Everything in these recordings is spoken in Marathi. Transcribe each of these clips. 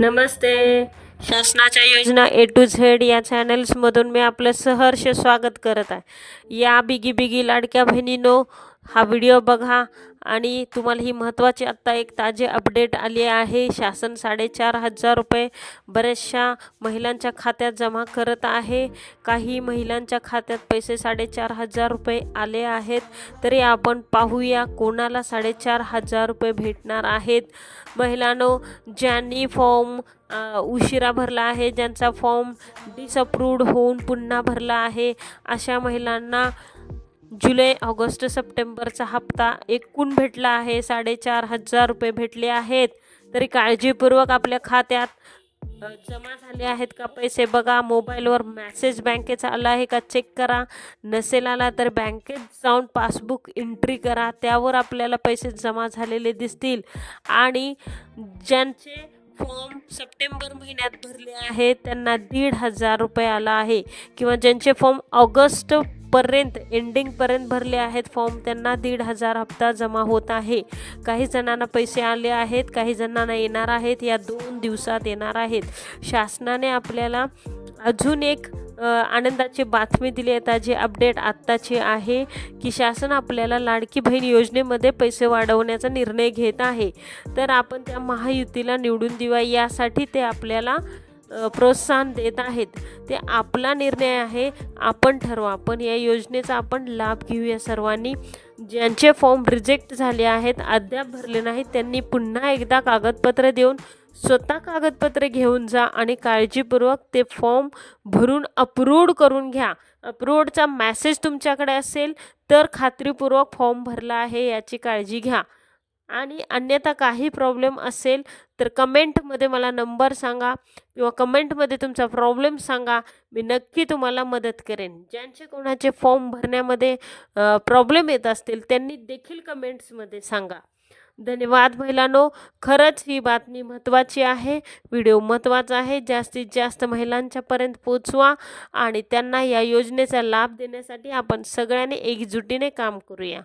नमस्ते. शासनाच्या योजना ए टू झेड या चॅनल्समधून मी आपलं सहर्ष स्वागत करत आहे. या बिगी बिगी लाडक्या बहिणीनो हा व्हिडिओ बघा. आणि तुम्हाला ही महत्त्वाची आत्ता एक ताजे अपडेट आली आहे. शासन साडेचार हजार रुपये बऱ्याचशा महिलांच्या खात्यात जमा करत आहे. काही महिलांच्या खात्यात पैसे साडेचार हजार रुपये आले आहेत. तरी आपण पाहूया कोणाला साडेचार हजार रुपये भेटणार आहेत. महिलांनो ज्यांनी फॉर्म उशिरा भरला आहे ज्यांचा फॉर्म डिसअप्रूव्ड होऊन पुन्हा भरला आहे अशा महिलांना जुलै ऑगस्ट सप्टेंबरचा हप्ता एकूण भेटला आहे. साडेचार हजार रुपये भेटले आहेत. तरी काळजीपूर्वक आपल्या खात्यात जमा झाले आहेत का पैसे बघा. मोबाईलवर मॅसेज बँकेचा आला आहे का चेक करा. नसेल आला तर बँकेत जाऊन पासबुक एंट्री करा. त्यावर आपल्याला पैसे जमा झालेले दिसतील. आणि ज्यांचे फॉर्म सप्टेंबर महिन्यात भरले आहेत त्यांना दीड हजार रुपये आला आहे. किंवा ज्यांचे फॉर्म पर्यंत एंडिंगपर्यंत भरले आहेत. फॉर्म त्यांना दीड हजार हप्ता जमा होत आहे. काही जणांना पैसे आले आहेत काही जणांना येणार आहेत. या दोन दिवसात येणार आहेत. शासनाने आपल्याला अजून एक आनंदाची बातमी दिली आहे. ताजी अपडेट आत्ताची आहे की शासन आपल्याला लाडकी बहीण योजनेमध्ये पैसे वाढवण्याचा निर्णय घेत आहे. तर आपण त्या महायुतीला निवडून देऊया. यासाठी ते आपल्याला प्रोत्साहन देत आहेत. ते आपला निर्णय आहे आपण ठरवा. पण या योजनेचा आपण लाभ घेऊया सर्वांनी. ज्यांचे फॉर्म रिजेक्ट झाले आहेत अद्याप भरले नाहीत त्यांनी पुन्हा एकदा कागदपत्र देऊन स्वतः कागदपत्रे घेऊन जा आणि काळजीपूर्वक ते फॉर्म भरून अपलोड करून घ्या. अपलोडचा मॅसेज तुमच्याकडे असेल तर खात्रीपूर्वक फॉर्म भरला आहे याची काळजी घ्या. आणि अन्यथा काही प्रॉब्लेम असेल तर कमेंटमध्ये मला नंबर सांगा किंवा कमेंटमध्ये तुमचा प्रॉब्लेम सांगा. मी नक्की तुम्हाला मदत करेन. ज्यांचे कोणाचे फॉर्म भरण्यामध्ये प्रॉब्लेम येत असतील त्यांनी देखील कमेंट्समध्ये सांगा. धन्यवाद महिलांनो. खरंच ही बातमी महत्त्वाची आहे. व्हिडिओ महत्त्वाचा आहे. जास्तीत जास्त महिलांच्यापर्यंत पोचवा आणि त्यांना या योजनेचा लाभ देण्यासाठी आपण सगळ्यांनी एकजुटीने काम करूया.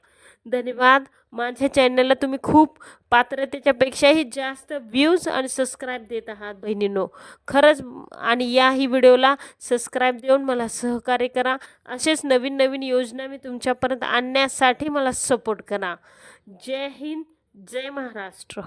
धन्यवाद. माझ्या चॅनलला तुम्ही खूप पात्रतेच्यापेक्षाही जास्त व्ह्यूज आणि सबस्क्राईब देत आहात बहिणींनो. खरंच आणि याही व्हिडिओला सबस्क्राईब देऊन मला सहकार्य करा. असेच नवीन नवीन योजना मी तुमच्यापर्यंत आणण्यासाठी मला सपोर्ट करा. जय हिंद जय महाराष्ट्र.